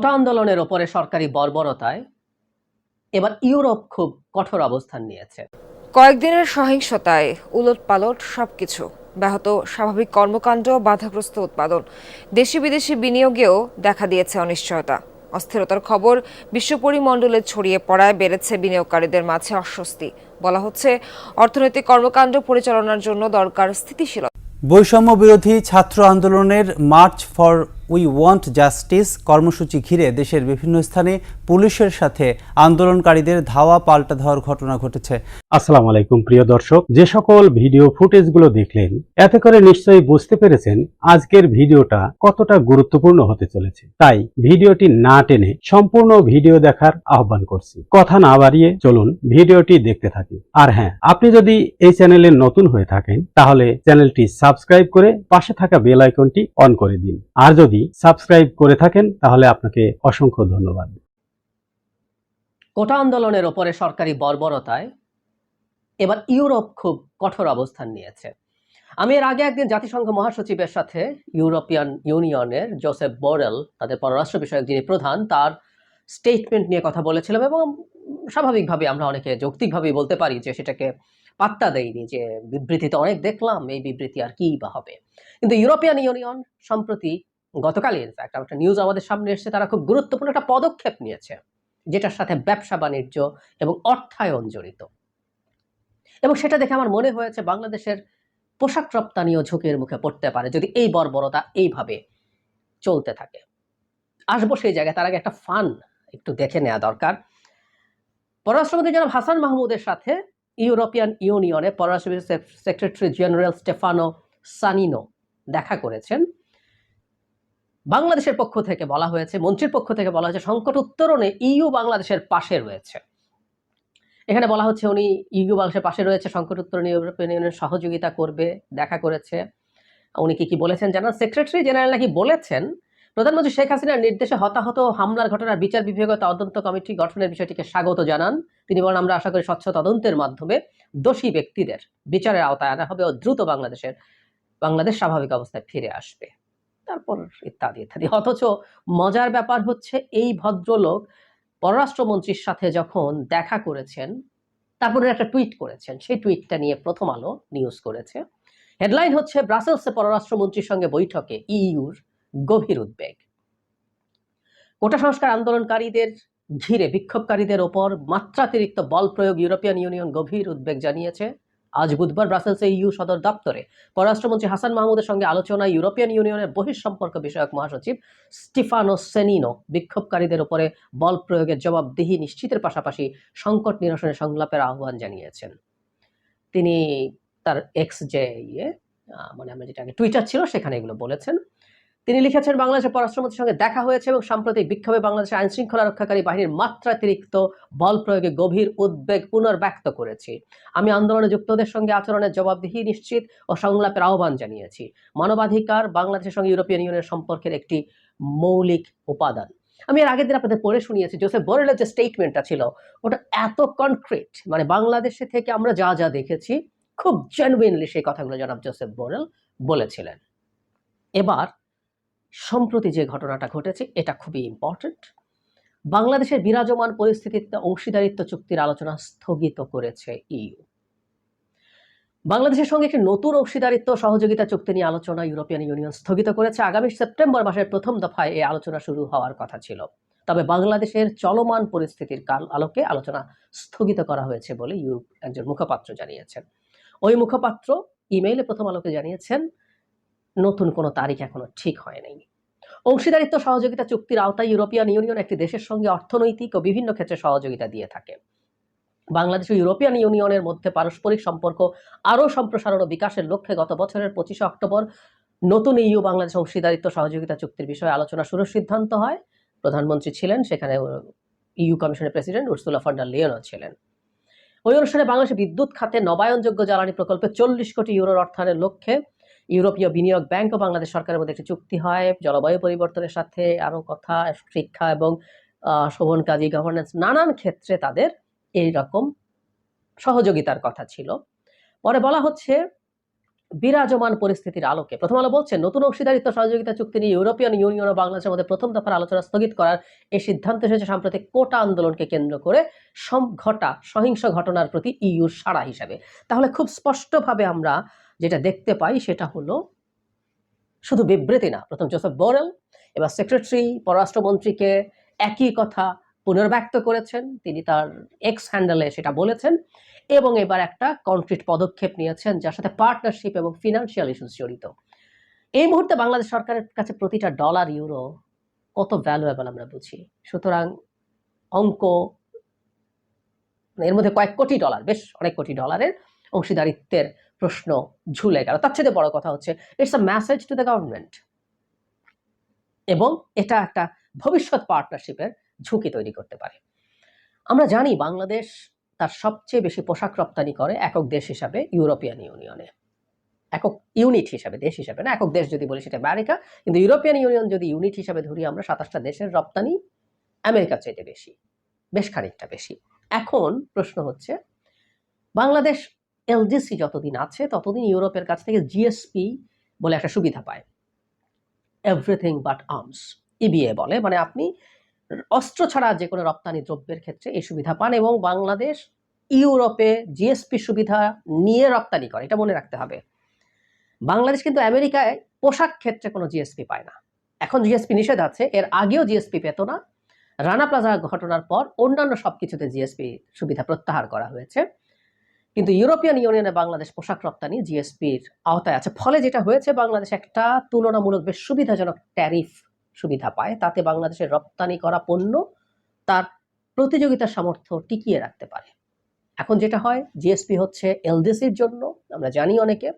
কোটা আন্দোলনের ওপরে সরকারি বর্বরতায় এবার ইউরোপ খুব কঠোর অবস্থান নিয়েছে। কয়েকদিনের সহিংসতায় উলটপালট সবকিছু। ব্যাহত স্বাভাবিক কর্মকাণ্ড বাধাগ্রস্ত উৎপাদন। দেশি বিদেশি বিনিয়োগেও দেখা দিয়েছে অনিশ্চয়তা। অস্থিরতার খবর বিশ্ব পরিমণ্ডলে ছড়িয়ে পড়ায় বেড়েছে বিনিয়োগকারীদের মাঝে অস্বস্তি। বলা হচ্ছে অর্থনৈতিক কর্মকাণ্ড পরিচালনার জন্য দরকার স্থিতিশীলতা। বৈষম্য বিরোধী ছাত্র আন্দোলনের march for we want justice কর্মসূচি ঘিরে দেশের বিভিন্ন স্থানে পুলিশের সাথে আন্দোলনকারীদের ধাওয়া পাল্টা ধাওয়ার ঘটনা ঘটেছে। আসসালামু আলাইকুম, প্রিয় দর্শক। যে সকল ভিডিও ফুটেজগুলো দেখলেন, এতে করে নিশ্চয়ই বুঝতে পেরেছেন আজকের ভিডিওটা কতটা গুরুত্বপূর্ণ হতে চলেছে। তাই ভিডিওটি না টেনে সম্পূর্ণ ভিডিও দেখার আহ্বান করছি। কথা না বাড়িয়ে চলুন ভিডিওটি দেখতে থাকি। আর হ্যাঁ আপনি যদি এই চ্যানেলে নতুন হয়ে থাকেন, তাহলে চ্যানেলটি সাবস্ক্রাইব করে পাশে থাকা বেল আইকনটি অন করে দিন। আর যদি সাবস্ক্রাইব করে থাকেন, তাহলে আপনাকে অসংখ্য ধন্যবাদ। কোটা আন্দোলনের ওপরে সরকারি বর্বরতায় এবার ইউরোপ খুব কঠোর অবস্থান নিয়েছে। আমি এর আগে একদিন জাতিসংঘ মহাসচিবের সাথে ইউরোপিয়ান ইউনিয়নের জোসেফ বোরেল, তাদের পররাষ্ট্র বিষয়ক যিনি প্রধান, তার স্টেটমেন্ট নিয়ে কথা বলেছিলাম এবং স্বাভাবিকভাবে আমরা অনেকে যৌক্তিকভাবেই বলতে পারি যে সেটাকে পাত্তা দেয়নি যে বিবৃতিতে অনেক দেখলাম এই বিবৃতি আর কি বা হবে। কিন্তু ইউরোপিয়ান ইউনিয়ন সম্প্রতি গতকালই ইনফ্যাক্ট একটা নিউজ আমাদের সামনে এসেছে, তারা খুব গুরুত্বপূর্ণ একটা পদক্ষেপ নিয়েছে, যেটার সাথে ব্যবসা বাণিজ্য এবং অর্থায়ন জড়িত। এবং সেটা দেখে আমার মনে হয়েছে বাংলাদেশের পোশাক রপ্তানিও ঝুঁকির মুখে পড়তে পারে, যদি এই বর্বরতা এইভাবে চলতে থাকে। আসব সেই জায়গায়, তার আগে একটা ফান একটু দেখে নেওয়া দরকার। পররাষ্ট্রমন্ত্রী জনাব হাসান মাহমুদের সাথে ইউরোপিয়ান ইউনিয়নে পররাষ্ট্র সেক্রেটারি জেনারেল স্টেফানো সানিনো দেখা করেছেন। বাংলাদেশের পক্ষ থেকে বলা হয়েছে, মন্ত্রীর পক্ষ থেকে বলা হয়েছে, সংকট উত্তরণে ইইউ বাংলাদেশের পাশে রয়েছে। এখানে বলা হচ্ছে উনি ইইউ বাংলাদেশের পাশে রয়েছে, সংকট উত্তরণে ইউরোপিয়ান ইউনিয়নের সহযোগিতা করবে, দেখা করেছে। উনি কি কি বলেছেন জানান? সেক্রেটারি জেনারেল নাকি বলেছেন, প্রধানমন্ত্রী শেখ হাসিনার নির্দেশে হতাহত হামলার ঘটনার বিচার বিভাগীয় তদন্ত কমিটি গঠনের বিষয়টিকে স্বাগত জানান। তিনি বলেন, আমরা আশা করি স্বচ্ছ তদন্তের মাধ্যমে দোষী ব্যক্তিদের বিচারের আওতায় আনা হবে ও দ্রুত বাংলাদেশের, বাংলাদেশ স্বাভাবিক অবস্থায় ফিরে আসবে। তারপর ইত্যাদি ইত্যাদি অথচ মজার ব্যাপার হচ্ছে এই ভদ্রলোক পররাষ্ট্রমন্ত্রীর সাথে যখন দেখা করেছেন, তারপরে একটা টুইট করেছেন, সেই টুইটটা নিয়ে প্রথম আলো নিউজ করেছে। হেডলাইন হচ্ছে, ব্রাসেলসে পররাষ্ট্রমন্ত্রীর সঙ্গে বৈঠকে ইইউর গভীর উদ্বেগ। কোটা সংস্কার আন্দোলনকারীদের ঘিরে বিক্ষোভকারীদের ওপর মাত্রাতিরিক্ত বল প্রয়োগ ইউরোপিয়ান ইউনিয়ন গভীর উদ্বেগ জানিয়েছে। আজ বুধবার ব্রাসেলসে ইউ সদর দপ্তরে। পররাষ্ট্রমন্ত্রী হাসান মাহমুদের সঙ্গে আলোচনায় ইউরোপিয়ান ইউনিয়নের বহিঃসম্পর্ক বিষয়ক মহাসচিব স্টিফানো সেনিনো বিক্ষোভকারীদের উপরে বল প্রয়োগের জবাবদিহি নিশ্চিতের পাশাপাশি সংকট নিরসনে সংলাপের আহ্বান জানিয়েছেন। তিনি তার এক্স যে ইয়ে মানে আমরা যেটা টুইটার ছিল সেখানে এগুলো বলেছেন। তিনি লিখেছেন বাংলাদেশের পররাষ্ট্রমন্ত্রীর সঙ্গে দেখা হয়েছে এবং সাম্প্রতিক বিক্ষোভে বাংলাদেশের আইন শৃঙ্খলা রক্ষাকারী বাহিনীর মাত্রাতিরিক্ত বল প্রয়োগে গভীর উদ্বেগ পুনর্ব্যক্ত করেছি। আমি আন্দোলনে যুক্তদের সঙ্গে আচরণের জবাবদিহি নিশ্চিত ও সংলাপের আহ্বান জানিয়েছি। মানবাধিকার বাংলাদেশের সঙ্গে ইউরোপিয়ান ইউনিয়নের সম্পর্কের একটি মৌলিক উপাদান। আমি এর আগের দিন আপনাদের পড়ে শুনিয়েছি, জোসেফ বোরেলের যে স্টেটমেন্টটা ছিল, ওটা এত কনক্রিট। মানে বাংলাদেশে থেকে আমরা যা যা দেখেছি, খুব জেনুইনলি সেই কথাগুলো জনাব জোসেফ বোরেল বলেছিলেন। এবার সম্প্রতি যে ঘটনাটা ঘটেছে, এটা খুবই ইম্পর্ট্যান্ট বাংলাদেশের বিরাজমান পরিস্থিতিতে অংশীদারিত্ব চুক্তির আলোচনা স্থগিত করেছে ইইউ বাংলাদেশের সঙ্গে একটি নতুন অংশীদারিত্ব সহযোগিতা চুক্তি নিয়ে আলোচনা ইউরোপিয়ান ইউনিয়ন স্থগিত করেছে। আগামী সেপ্টেম্বর মাসের প্রথম দফায় এই আলোচনা শুরু হওয়ার কথা ছিল। তবে বাংলাদেশের চলমান পরিস্থিতির কাল আলোকে আলোচনা স্থগিত করা হয়েছে বলে ইউরোপ একজন মুখপাত্র জানিয়েছেন। ওই মুখপাত্র ইমেইলে প্রথম আলোকে জানিয়েছেন নতুন কোনো তারিখ এখনও ঠিক হয় নাই অংশীদারিত্ব সহযোগিতা চুক্তির আওতায় ইউরোপিয়ান ইউনিয়ন একটি দেশের সঙ্গে অর্থনৈতিক ও বিভিন্ন ক্ষেত্রে সহযোগিতা দিয়ে থাকে। বাংলাদেশ ও ইউরোপিয়ান ইউনিয়নের মধ্যে পারস্পরিক সম্পর্ক আরও সম্প্রসারণ ও বিকাশের লক্ষ্যে গত বছরের পঁচিশে অক্টোবর নতুন ইউ বাংলাদেশ অংশীদারিত্ব সহযোগিতা চুক্তির বিষয়ে আলোচনা শুরুর সিদ্ধান্ত হয়। প্রধানমন্ত্রী ছিলেন, সেখানে ইউ কমিশনের প্রেসিডেন্ট উর্সুলা ফান্ডার লিওনও ছিলেন। ওই অনুষ্ঠানে বাংলাদেশের বিদ্যুৎ খাতে নবায়নযোগ্য জ্বালানি প্রকল্পে চল্লিশ কোটি ইউরোর অর্থায়নের লক্ষ্যে ইউরোপীয় বিনিয়োগ ব্যাংক ও বাংলাদেশ সরকারের মধ্যে একটি চুক্তি হয়। জলবায়ু পরিবর্তনের সাথে আরও কথা, শিক্ষা এবং শোভন কাজী গভর্নেন্স নানান ক্ষেত্রে তাদের এই রকম সহযোগিতার কথা ছিল। পরে বলা হচ্ছে, বিরাজমান পরিস্থিতির আলোকে। প্রথম আলো বলছে, নতুন অংশীদারিত্ব, সহযোগিতা চুক্তি নিয়ে ইউরোপিয়ান ইউনিয়ন ও বাংলাদেশের মধ্যে প্রথম দফার আলোচনা স্থগিত করার এই সিদ্ধান্ত এসেছে সাম্প্রতিক কোটা আন্দোলনকে কেন্দ্র করে ঘটা, সহিংস ঘটনার প্রতি ইউর সাড়া হিসাবে। তাহলে খুব স্পষ্টভাবে আমরা যেটা দেখতে পাই সেটা হলো শুধু বিবৃতি না। প্রথম জোসেফ বোরেল, এবার সেক্রেটারি, পররাষ্ট্রমন্ত্রীকে একই কথা পুনর্ব্যক্ত করেছেন। তিনি তার এক্স হ্যান্ডেলে সেটা বলেছেন এবং এবার একটা কনক্রিট পদক্ষেপ নিয়েছেন যার সাথে পার্টনারশিপ এবং ফিনান্সিয়াল ইস্যুস জড়িত। এই মুহূর্তে বাংলাদেশ সরকারের কাছে প্রতিটা ডলার ইউরো কত ভ্যালুয়েবল আমরা বুঝি? সুতরাং অঙ্ক, এর মধ্যে কয়েক কোটি ডলার বেশ অনেক কোটি ডলারের অংশীদারিত্বের প্রশ্ন ঝুলে গেল। তার চেয়ে বড় কথা হচ্ছে it's a message to the government এবং এটা একটা ভবিষ্যৎ পার্টনারশিপের ঝুঁকি তৈরি করতে পারে। আমরা জানি বাংলাদেশ তার সবচেয়ে বেশি পোশাক রপ্তানি করে একক দেশ হিসাবে ইউরোপিয়ান ইউনিয়নে। একক ইউনিট হিসাবে, দেশ হিসাবে না, একক দেশ যদি বলি সেটা আমেরিকা। কিন্তু ইউরোপিয়ান ইউনিয়ন যদি ইউনিট হিসাবে ধরি আমরা, সাতাশটা দেশের রপ্তানি আমেরিকার চাইতে বেশি, বেশ খানিকটা বেশি। এখন প্রশ্ন হচ্ছে, বাংলাদেশ এলজিসি যতদিন আছে, ততদিন ইউরোপের কাছ থেকে জিএসপি বলে একটা সুবিধা পায়। এভরিথিং বাট আর্মস ইবিএ বলে। মানে আপনি অস্ত্র ছাড়া যে কোনো রপ্তানি দ্রব্যের ক্ষেত্রে এই সুবিধা পান এবং বাংলাদেশ ইউরোপে জিএসপি সুবিধা নিয়ে রপ্তানি করে, এটা মনে রাখতে হবে। বাংলাদেশ কিন্তু আমেরিকায় পোশাক ক্ষেত্রে কোনো জিএসপি পায় না। এখন জিএসপি নিষেধ আছে, এর আগেও জিএসপি পেত না। রানা প্লাজা ঘটনার পর অন্যান্য সবকিছুতে জিএসপি সুবিধা প্রত্যাহার করা হয়েছে। কিন্তু ইউরোপিয়ান ইউনিয়নে বাংলাদেশ পোশাক রপ্তানি, জিএসপির আওতায় আছে। ফলে যেটা হয়েছে, বাংলাদেশ একটা তুলনামূলক বেশ সুবিধাজনক ট্যারিফ সুবিধা পায়। তাতে বাংলাদেশের রপ্তানি করা পণ্য তার প্রতিযোগিতার সামর্থ্য টিকিয়ে রাখতে পারে। এখন যেটা হয়, জিএসপি হচ্ছে এলডিসির জন্য, আমরা জানি অনেকে।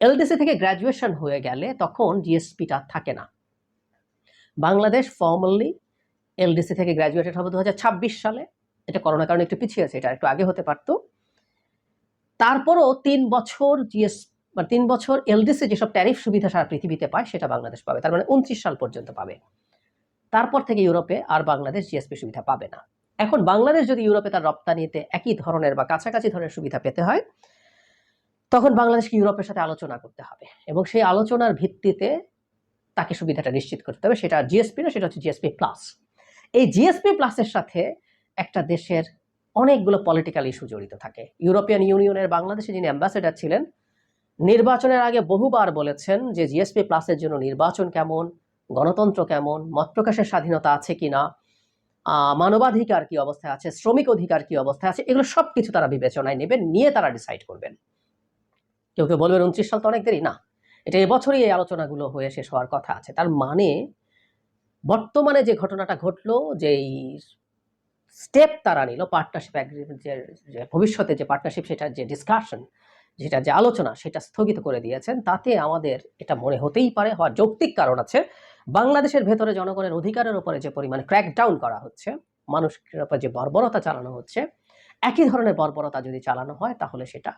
এলডিসি থেকে গ্র্যাজুয়েশন হয়ে গেলে তখন জিএসপিটা থাকে না। বাংলাদেশ ফর্মালি এলডিসি থেকে গ্র্যাজুয়েটেড হবে দু হাজার ছাব্বিশ সালে। এটা করোনার কারণে একটু পিছিয়ে আছে, এটা একটু আগে হতে পারতো। তারপরও তিন বছর জিএস মানে তিন বছর এলডিসি যেসব ট্যারিফ সুবিধা সারা পৃথিবীতে পায়, সেটা বাংলাদেশ পাবে। তার মানে উনত্রিশ সাল পর্যন্ত পাবে। তারপর থেকে ইউরোপে আর বাংলাদেশ জিএসপি সুবিধা পাবে না। এখন বাংলাদেশ যদি ইউরোপে তার রপ্তানিতে একই ধরনের বা কাছাকাছি ধরনের সুবিধা পেতে হয়, তখন বাংলাদেশকে ইউরোপের সাথে আলোচনা করতে হবে এবং সেই আলোচনার ভিত্তিতে তাকে সুবিধাটা নিশ্চিত করতে হবে। সেটা জিএসপি না, সেটা হচ্ছে জিএসপি প্লাস। এই জিএসপি প্লাসের সাথে একটা দেশের অনেকগুলো পলিটিক্যাল ইস্যু জড়িত থাকে। ইউরোপিয়ান ইউনিয়নের বাংলাদেশে যিনি অ্যাম্বাসেডার ছিলেন নির্বাচনের আগে বহুবার বলেছেন যে জিএসপি প্লাসের জন্য নির্বাচন কেমন গণতন্ত্র কেমন মত প্রকাশের স্বাধীনতা আছে কিনা আহ, মানবাধিকার কি অবস্থায় আছে শ্রমিক অধিকার কি অবস্থায় আছে এগুলো সব কিছু তারা বিবেচনায় নেবেন নিয়ে তারা ডিসাইড করবেন। কেউ কেউ বলবেন উনত্রিশ সাল তো অনেক দেরি। না এটা এবছরই এই আলোচনাগুলো হয়ে শেষ হওয়ার কথা আছে। তার মানে বর্তমানে যে ঘটনাটা ঘটলো যে স্টেপ তারা নিল পার্টনারশিপ যে যে ভবিষ্যতে যে পার্টনারশিপ সেটার যে ডিসকাশন যেটা যে আলোচনা, সেটা স্থগিত করে দিয়েছেন। তাতে আমাদের এটা মনে হতেই পারে, হওয়ার যৌক্তিক কারণ আছে। বাংলাদেশের ভেতরে জনগণের অধিকারের উপরে যে পরিমাণে ক্র্যাকডাউন করা হচ্ছে, মানুষের উপর যে বর্বরতা চালানো হচ্ছে, একই ধরনের বর্বরতা যদি চালানো হয়, তাহলে সেটা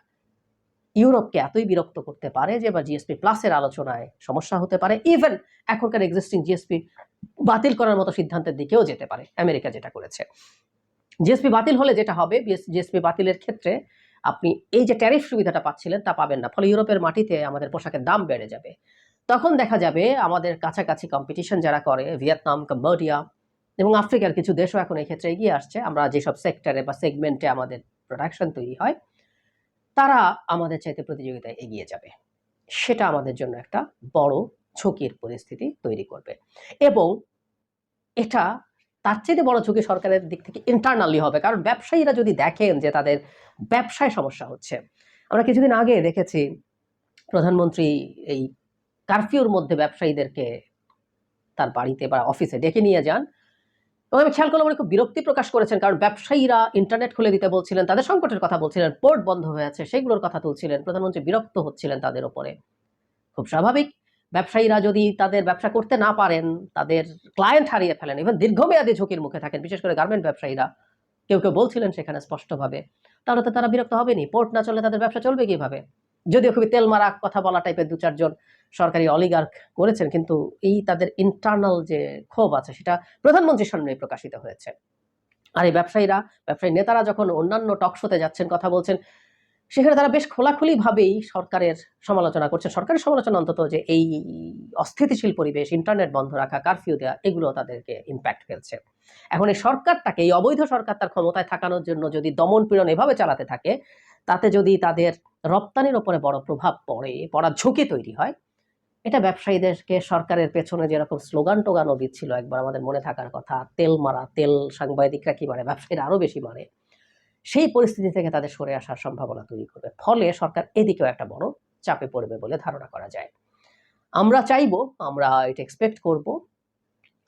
ইউরোপকে এতই বিরক্ত করতে পারে যে, বা জিএসপি প্লাসের আলোচনায় সমস্যা হতে পারে। ইভেন এখনকার এক্সিস্টিং জিএসপি বাতিল করার মতো সিদ্ধান্তের দিকেও যেতে পারে, আমেরিকা যেটা করেছে। জিএসপি বাতিল হলে যেটা হবে জিএসপি বাতিলের ক্ষেত্রে আপনি এই যে ট্যারিফ সুবিধাটা পাচ্ছিলেন তা পাবেন না। ফলে ইউরোপের মাটিতে আমাদের পোশাকের দাম বেড়ে যাবে। তখন দেখা যাবে আমাদের কাছাকাছি কম্পিটিশন যারা করে, ভিয়েতনাম কম্বোডিয়া এবং আফ্রিকার কিছু দেশও এখন এই ক্ষেত্রে এগিয়ে আসছে। আমরা যেসব সেক্টরে বা সেগমেন্টে আমাদের প্রোডাকশন তৈরি হয়, তারা আমাদের চাইতে প্রতিযোগিতায় এগিয়ে যাবে। সেটা আমাদের জন্য একটা বড় ঝুঁকির পরিস্থিতি তৈরি করবে। এবং এটা তার চেয়ে বড় ঝুঁকি সরকারের দিক থেকে ইন্টারনালি হবে। কারণ ব্যবসায়ীরা যদি দেখেন যে তাদের ব্যবসায় সমস্যা হচ্ছে, আমরা কিছুদিন আগে দেখেছি প্রধানমন্ত্রী এই কারফিউর মধ্যে ব্যবসায়ীদেরকে তার বাড়িতে বা অফিসে ডেকে নিয়ে যান। এবং আমি খেয়াল করলাম খুব বিরক্তি প্রকাশ করেছেন, কারণ ব্যবসায়ীরা ইন্টারনেট খুলে দিতে বলছিলেন, তাদের সংকটের কথা বলছিলেন পোর্ট বন্ধ হয়ে আছে, সেগুলোর কথা তুলছিলেন, প্রধানমন্ত্রী বিরক্ত হচ্ছিলেন তাদের ওপরে। খুব স্বাভাবিক ব্যবসায়ীরা যদি তাদের ব্যবসা করতে না পারেন, তাদের ক্লায়েন্ট হারিয়ে ফেলেন ইভেন দীর্ঘমেয়াদী ঝুঁকির মুখে থাকেন, বিশেষ করে গার্মেন্ট ব্যবসায়ীরা, কেউ কেউ বলছিলেন সেখানে স্পষ্টভাবে, তাহলে তো তারা বিরক্ত হবেনি পোর্ট না চলে তাদের ব্যবসা চলবে কীভাবে? যদিও খুবই তেল মারা কথা বলা টাইপের দু চারজন সরকারি অলিগার্ক করেছেন, কিন্তু এই তাদের ইন্টারনাল যে ক্ষোভ আছে, সেটা প্রধানমন্ত্রীর সামনে প্রকাশিত হয়েছে। আর এই ব্যবসায়ীরা, ব্যবসায়ী নেতারা যখন অন্যান্য টকশোতে যাচ্ছেন, কথা বলছেন সেখানে তারা বেশ খোলাখুলি ভাবেই সরকারের সমালোচনা করছে। সরকারের সমালোচনা অন্তত যে এই অস্থিতিশীল পরিবেশ ইন্টারনেট বন্ধ রাখা কারফিউ দেওয়া এগুলো তাদেরকে ইম্প্যাক্ট ফেলছে। এখন এই সরকারটাকে, এই অবৈধ সরকার তার ক্ষমতায় থাকানোর জন্য যদি দমন পীড়ন এভাবে চালাতে থাকে, তাতে যদি তাদের রপ্তানির ওপরে বড় প্রভাব পড়ে, পড়ার ঝুঁকি তৈরি হয়, এটা ব্যবসায়ীদেরকে সরকারের পেছনে যেরকম স্লোগান টোগানও দিচ্ছিল একবার আমাদের মনে থাকার কথা, তেল মারা, তেল সাংবাদিকরা কি মারে, ব্যবসায়ীরা আরও বেশি মারে। সেই পরিস্থিতি থেকে তাদের সরে আসার সম্ভাবনা তৈরি করবে। ফলে সরকার এদিকেও একটা বড় চাপে পড়বে বলে ধারণা করা যায়। আমরা চাইব, আমরা এটা এক্সপেক্ট করব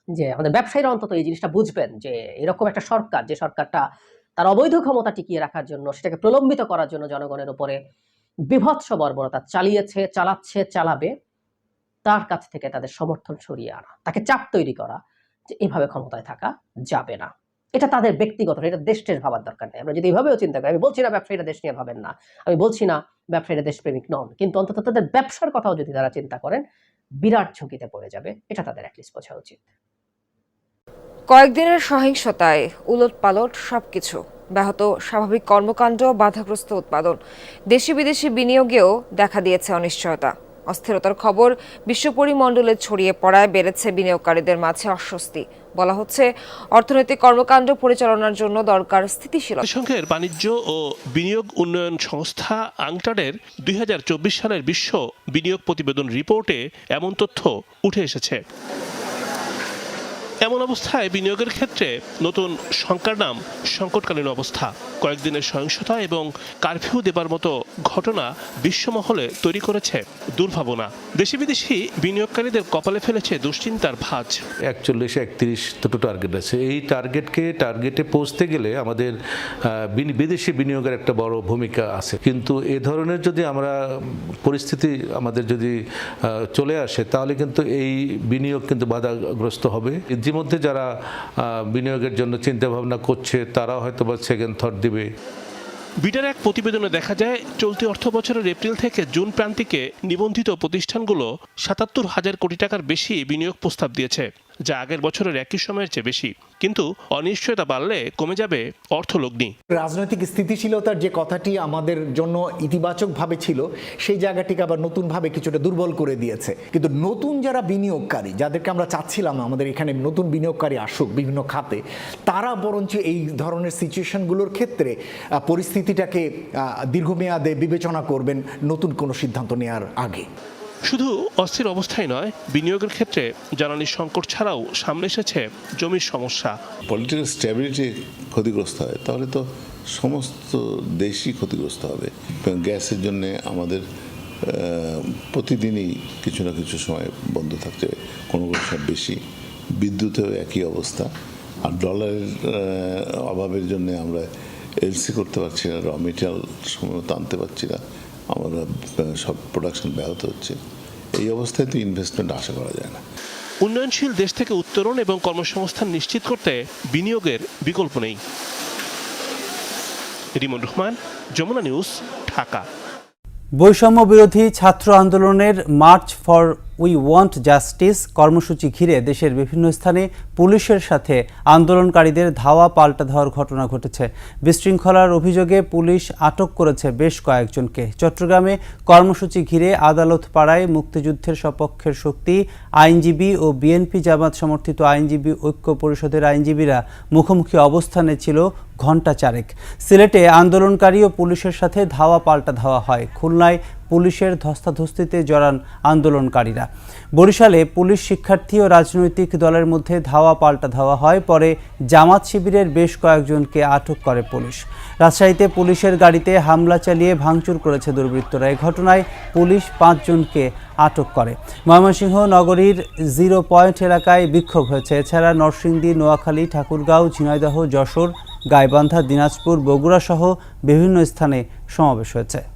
যে আমাদের ব্যবসায়ীরা অন্তত এই জিনিসটা বুঝবেন যে এরকম একটা সরকার, যে সরকারটা তার অবৈধ ক্ষমতা টিকিয়ে রাখার জন্য, সেটাকে প্রলম্বিত করার জন্য জনগণের উপরে বিভৎস বর্বরতা চালিয়েছে, চালাচ্ছে, চালাবে, তার কাছ থেকে তাদের সমর্থন সরিয়ে আনা, তাকে চাপ তৈরি করা, যে এভাবে ক্ষমতায় থাকা যাবে না। এটা তাদের ব্যক্তিগত, এটা দেশের ভাবার দরকার নেই। আমরা যদি এভাবেও চিন্তা করি, আমি বলছি না ব্যবসায়ীরা দেশ নিয়ে ভাবেন না, আমি বলছি না ব্যবসায়ীরা দেশপ্রেমিক নন। কিন্তু অন্তত তাদের ব্যবসার কথাও যদি তারা চিন্তা করেন, বিরাট ঝুঁকিতে পড়ে যাবে। এটা তাদের অ্যাটলিস্ট বোঝা উচিত। কয়েকদিনের সহিংসতায় উলট পালট সবকিছু, ব্যাহত স্বাভাবিক কর্মকাণ্ড, বাধাগ্রস্ত উৎপাদন। দেশি বিদেশি বিনিয়োগেও দেখা দিয়েছে অনিশ্চয়তা। অস্থিরতার খবর বিশ্ব পরিমণ্ডলে ছড়িয়ে পড়ায় বেড়েছে বিনিয়োগকারীদের মাঝে অস্বস্তি। বলা হচ্ছে, অর্থনৈতিক কর্মকাণ্ড পরিচালনার জন্য দরকার স্থিতিশীল সংঘের বাণিজ্য ও বিনিয়োগ উন্নয়ন সংস্থা আংটাডের দুই সালের বিশ্ব বিনিয়োগ প্রতিবেদন রিপোর্টে এমন তথ্য উঠে এসেছে। এমন অবস্থায় বিনিয়োগের ক্ষেত্রে নতুন শঙ্কার নাম সংকটকালীন অবস্থা। কয়েকদিনের সহিংসতা এবং কারফিউ দেবার মতো ঘটনা বিশ্বমহলে তৈরি করেছে দুর্ভাবনা। দেশি বিদেশি বিনিয়োগকারীদের কপালে ফেলেছে দুশ্চিন্তার ভাঁজ। একচল্লিশ, একত্রিশ দুটো টার্গেট আছে। এই টার্গেটকে টার্গেটে পৌঁছতে গেলে আমাদের বিদেশি বিনিয়োগের একটা বড় ভূমিকা আছে। কিন্তু এ ধরনের যদি আমরা পরিস্থিতি আমাদের যদি চলে আসে, তাহলে কিন্তু এই বিনিয়োগ কিন্তু বাধাগ্রস্ত হবে। ইতিমধ্যে যারা বিনিয়োগের জন্য চিন্তা ভাবনা করছে তারা হয়তো বা সেকেন্ড থট দিবে। বিটার এক প্রতিবেদনে দেখা যায়, চলতি অর্থ বছরের এপ্রিল থেকে জুন প্রান্তিকে নিবন্ধিত প্রতিষ্ঠানগুলো সাতাত্তর হাজার কোটি টাকার বেশি বিনিয়োগ প্রস্তাব দিয়েছে। যা আগের বছরের একই সময়ের চেয়ে বেশি। কিন্তু অনিশ্চয়তা বাড়লে কমে যাবে অর্থলগ্নি। রাজনৈতিক স্থিতিশীলতার যে কথাটি আমাদের জন্য ইতিবাচকভাবে ছিল, সেই জায়গাটিকে আবার নতুনভাবে কিছুটা দুর্বল করে দিয়েছে। কিন্তু নতুন যারা বিনিয়োগকারী, যাদেরকে আমরা চাচ্ছিলাম আমাদের এখানে নতুন বিনিয়োগকারী আসুক বিভিন্ন খাতে, তারা বরঞ্চ এই ধরনের সিচুয়েশনগুলোর ক্ষেত্রে পরিস্থিতিটাকে দীর্ঘমেয়াদে বিবেচনা করবেন নতুন কোনো সিদ্ধান্ত নেওয়ার আগে। শুধু অস্থির অবস্থায় নয়, বিনিয়োগের ক্ষেত্রে জ্বালানি সংকট ছাড়াও সামনে এসেছে জমির সমস্যা। পলিটিক্যাল স্ট্যাবিলিটি ক্ষতিগ্রস্ত হয়, তাহলে তো সমস্ত দেশই ক্ষতিগ্রস্ত হবে। গ্যাসের জন্য আমাদের প্রতিদিনই কিছু না কিছু সময় বন্ধ থাকতে কোনো কোনো সময় বেশি, বিদ্যুতেও একই অবস্থা। আর ডলারের অভাবের জন্য আমরা এলসি করতে পারছি না, র মেটেরিয়াল সময় আনতে পারছি না। আমরা আহ, সব প্রোডাকশন ব্যাহত হচ্ছে। এই অবস্থায় তো ইনভেস্টমেন্ট আশা করা যায় না। উন্নয়নশীল দেশ থেকে উত্তরণ এবং কর্মসংস্থান নিশ্চিত করতে বিনিয়োগের বিকল্প নেই। রিমন রহমান যমুনা নিউজ ঢাকা। বৈষম্য বিরোধী ছাত্র আন্দোলনের march for we want justice কর্মসূচি ঘিরে দেশের বিভিন্ন স্থানে পুলিশের সাথে আন্দোলনকারীদের ধাওয়া পাল্টা ধাওয়ার ঘটনা ঘটেছে। বিশৃঙ্খলার অভিযোগে পুলিশ আটক করেছে বেশ কয়েকজনকে। চট্টগ্রামে কর্মসূচি ঘিরে আদালত পাড়ায় মুক্তিযুদ্ধের সপক্ষের শক্তি, আইনজীবী ও বিএনপি জামাত সমর্থিত আইনজীবী ঐক্য পরিষদের আইনজীবীরা মুখোমুখি অবস্থানে ছিল ঘণ্টা চারেক। সিলেটে আন্দোলনকারী ও পুলিশের সাথে ধাওয়া পাল্টা ধাওয়া হয়। খুলনায় পুলিশের ধস্তাধস্তিতে জড়ান আন্দোলনকারীরা। বরিশালে পুলিশ শিক্ষার্থী ও রাজনৈতিক দলের মধ্যে ধাওয়া পাল্টা ধাওয়া হয়, পরে জামাত শিবিরের বেশ কয়েকজনকে আটক করে পুলিশ। রাজশাহীতে পুলিশের গাড়িতে হামলা চালিয়ে ভাঙচুর করেছে দুর্বৃত্তরা। এই ঘটনায় পুলিশ পাঁচজনকে আটক করে। ময়মনসিংহ নগরীর জিরো পয়েন্ট এলাকায় বিক্ষোভ হয়েছে। এছাড়া নরসিংদী, নোয়াখালী, ঠাকুরগাঁও, ঝিনাইদহ, যশোর, গাইবান্ধা, দিনাজপুর বগুড়া সহ বিভিন্ন স্থানে সমাবেশ হয়েছে।